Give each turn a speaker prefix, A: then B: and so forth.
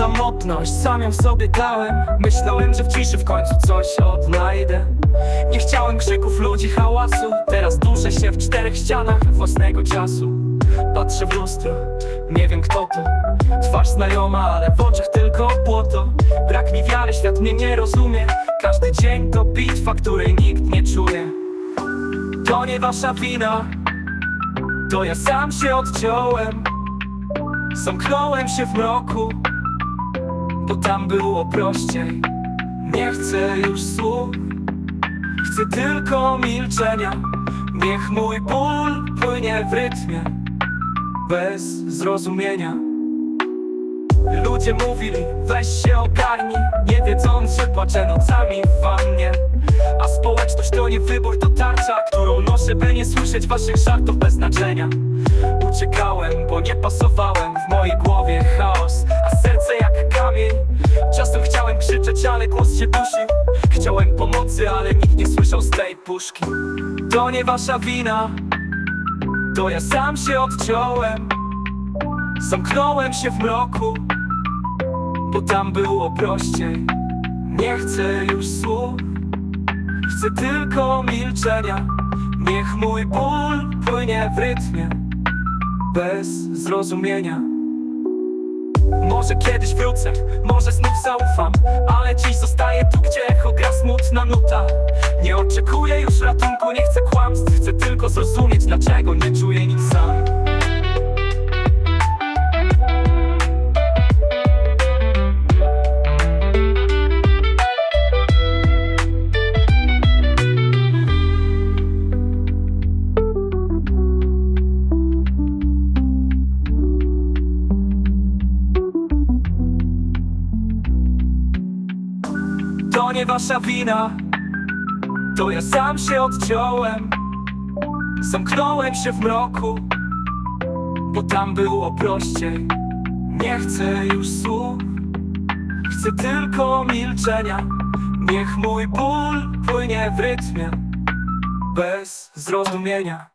A: samotność Sam ją sobie dałem. Myślałem, że w ciszy w końcu coś odnajdę. Nie chciałem krzyków ludzi, hałasu. Teraz duszę się w czterech ścianach własnego czasu. Patrzę w lustro, nie wiem kto to. Twarz znajoma, ale w oczach tylko błoto Brak mi wiary, świat mnie nie rozumie. Każdy dzień to bitwa, której nikt nie czuje. To nie wasza wina. To ja sam się odciąłem. Zamknąłem się w mroku Bo tam było prościej. Nie chcę już słów Chcę tylko milczenia. Niech mój ból płynie w rytmie Bez zrozumienia. Ludzie mówili, weź się ogarnij Nie wiedząc, że płaczę nocami w wannie. A społeczność to nie wybór, to tarcza Którą noszę, by nie słyszeć waszych żartów bez znaczenia. Uciekałem, bo nie pasowałem ale głos się dusił. Chciałem pomocy, ale nikt nie słyszał z tej puszki. To nie wasza wina. To ja sam się odciąłem. Zamknąłem się w mroku Bo tam było prościej. Nie chcę już słów. Chcę tylko milczenia. Niech mój ból płynie w rytmie. Bez zrozumienia Może kiedyś wrócę, może znów zaufam Ale dziś zostaję tu, gdzie echo gra smutna nuta. Nie oczekuję już ratunku, nie chcę kłamstw Chcę tylko zrozumieć, dlaczego nie czuję nic sam To nie wasza wina. To ja sam się odciąłem. Zamknąłem się w mroku Bo tam było prościej. Nie chcę już słów Chcę tylko milczenia. Niech mój ból płynie w rytmie Bez zrozumienia.